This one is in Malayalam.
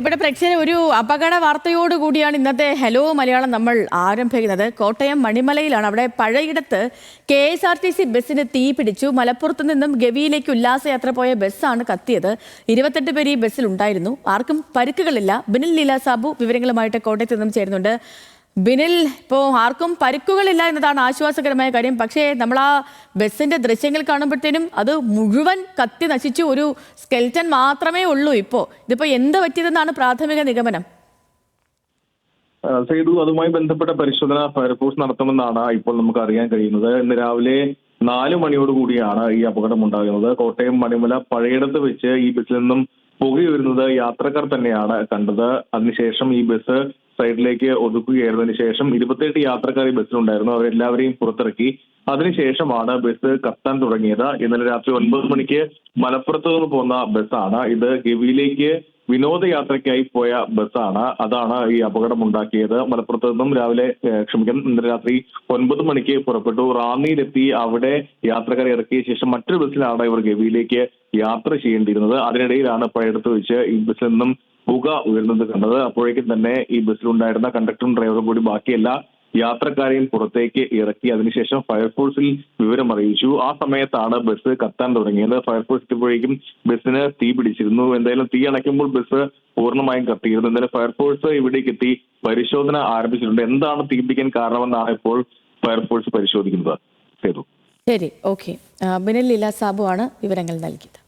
ഇവിടെ പ്രേക്ഷകരെ ഒരു അപകട വാർത്തയോട് കൂടിയാണ് ഇന്നത്തെ ഹലോ മലയാളം നമ്മൾ ആരംഭിക്കുന്നത്. കോട്ടയം മണിമലയിലാണ്. അവിടെ പഴയിടത്ത് K S R T C ബസ്സിന് തീ പിടിച്ചു. മലപ്പുറത്ത് നിന്നും ഗവിയിലേക്ക് ഉല്ലാസയാത്ര പോയ ബസ്സാണ് കത്തിയത്. ഇരുപത്തെട്ട് പേര് ഈ ബസ്സിൽ ഉണ്ടായിരുന്നു ആർക്കും പരിക്കുകളില്ല. ബിനിൽ ലീല സാബു വിവരങ്ങളുമായിട്ട് കോട്ടയത്ത് നിന്നും ചേരുന്നുണ്ട്. ബിനിൽ ഇപ്പോൾ ആർക്കും പരിക്കുകളില്ല എന്നതാണ് ആശ്വാസകരമായ കാര്യം. പക്ഷേ നമ്മൾ ആ ബസ്സിന്റെ ദൃശ്യങ്ങൾ കാണുമ്പോഴത്തേനും അത് മുഴുവൻ കത്തി നശിച്ചു ഒരു സ്കെൽറ്റൻ മാത്രമേ ഉള്ളൂ ഇപ്പോൾ ഇതിപ്പോൾ എന്ത് പറ്റിയതെന്നാണ് പ്രാഥമിക നിഗമനം? സേതു അതുമായി ബന്ധപ്പെട്ട പരിശോധന ഫയർഫോഴ്സ് നടത്തുമെന്നാണ് ഇപ്പോൾ നമുക്ക് അറിയാൻ കഴിയുന്നത്. ഇന്ന് രാവിലെ നാല് മണിയോട് കൂടിയാണ് ഈ അപകടം ഉണ്ടാകുന്നത്. കോട്ടയം മണിമല പഴയിടത്ത് വെച്ച് ഈ ബസ്സിൽ നിന്നും പുകയുയരുന്നത് യാത്രക്കാർ തന്നെയാണ് കണ്ടത്. അതിനുശേഷം ഈ ബസ് സൈഡിലേക്ക് ഒതുക്കുകയായിരുന്നതിന് ശേഷം ഇരുപത്തിയെട്ട് യാത്രക്കാർ ഈ ബസ്സിലുണ്ടായിരുന്നു. അവരെല്ലാവരെയും പുറത്തിറക്കി. അതിനുശേഷമാണ് ബസ് കത്താൻ തുടങ്ങിയത്. ഇന്നലെ രാത്രി ഒൻപത് മണിക്ക് മലപ്പുറത്ത് നിന്ന് പോകുന്ന ബസ്സാണ്. ഇത് ഗവിയിലേക്ക് വിനോദയാത്രയ്ക്കായി പോയ ബസ്സാണ്. അതാണ് ഈ അപകടം ഉണ്ടാക്കിയത് മലപ്പുറത്ത് നിന്നും രാവിലെ ക്ഷമിക്കണം ഇന്നലെ രാത്രി ഒൻപത് മണിക്ക് പുറപ്പെട്ടു. റാന്നിയിലെത്തി അവിടെ യാത്രക്കാരെ ഇറക്കിയ ശേഷം മറ്റൊരു ബസ്സിലാണ് ഇവർ ഗവിയിലേക്ക് യാത്ര ചെയ്യേണ്ടിയിരുന്നത്. അതിനിടയിലാണ് പഴയടുത്ത് വെച്ച് ഈ ബസ്സിൽ നിന്നും പുക ഉയർന്നത് കണ്ടത്. അപ്പോഴേക്കും തന്നെ ഈ ബസ്സിലുണ്ടായിരുന്ന കണ്ടക്ടറും ഡ്രൈവറും കൂടി ബാക്കി എല്ലാ യാത്രക്കാരെയും പുറത്തേക്ക് ഇറക്കി. അതിനുശേഷം ഫയർഫോഴ്സിൽ വിവരം അറിയിച്ചു. ആ സമയത്താണ് ബസ് കത്താൻ തുടങ്ങിയത്. ഫയർഫോഴ്സ് എത്തിയപ്പോഴേക്കും ബസ്സിന് തീ പിടിച്ചിരുന്നു. എന്തായാലും തീ അണയ്ക്കുമ്പോൾ ബസ് പൂർണമായും കത്തിയിരുന്നു. എന്തായാലും ഫയർഫോഴ്സ് ഇവിടേക്ക് എത്തി പരിശോധന ആരംഭിച്ചിട്ടുണ്ട്. എന്താണ് തീ പിടിക്കാൻ കാരണമെന്നാണ് ഇപ്പോൾ ഫയർഫോഴ്സ് പരിശോധിക്കുന്നത്. ശരി. ഓക്കെ. ബിനിൽ ലീല സാബു ആണ് വിവരങ്ങൾ നൽകിയത്.